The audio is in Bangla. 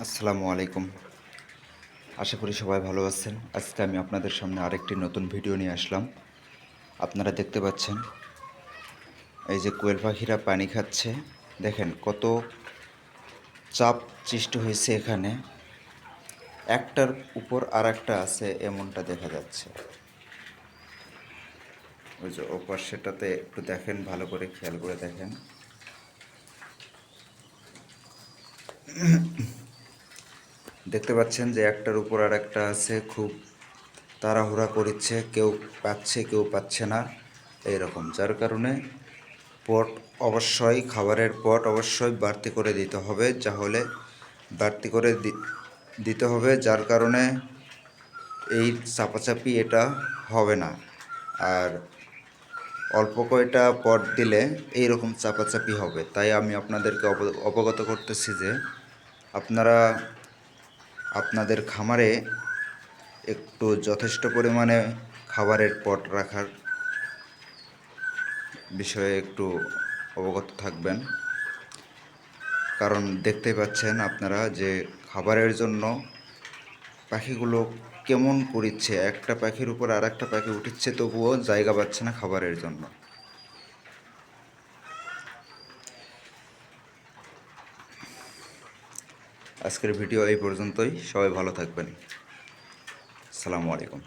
আসসালামু আলাইকুম। আশা করি সবাই ভালো আছেন। আজকে আমি আপনাদের সামনে আরেকটি নতুন ভিডিও নিয়ে আসলাম। আপনারা দেখতে পাচ্ছেন, এই যে কোয়েল পাখিরা পানি খাচ্ছে। দেখেন কত চাপ সৃষ্টি হয়েছে এখানে। একটার উপর আর একটা আছে, এমনটা দেখা যাচ্ছে। ওই যে ওপার সেটাতে একটু দেখেন, ভালো করে খেয়াল করে দেখেন। দেখতে পাচ্ছেন যে একটার উপর আর একটা আছে, খুব তাড়াহুড়া করছে কেউ পাচ্ছে কেউ পাচ্ছে না, এইরকম। যার কারণে পট অবশ্যই, খাবারের পট অবশ্যই বাড়তি করে দিতে হবে তাহলে বাড়তি করে দিতে হবে, যার কারণে এই চাপাচাপি এটা হবে না। আর অল্প কয়টা পট দিলে এই রকম চাপাচাপি হবে। তাই আমি আপনাদেরকে অব- অবগত করতেছি যে আপনারা আপনাদের খামারে একটু যথেষ্ট পরিমাণে খাবারের পট রাখার বিষয়ে একটু অবগত থাকবেন। কারণ দেখতে পাচ্ছেন আপনারা যে খাবারের জন্য পাখিগুলো কেমন করিচ্ছে, একটা পাখির উপর আর একটা পাখি উঠছে, তবুও জায়গা পাচ্ছে না খাবারের জন্য। আজকের ভিডিও এই পর্যন্তই। সবাই ভালো থাকবেন। সালামু আলাইকুম।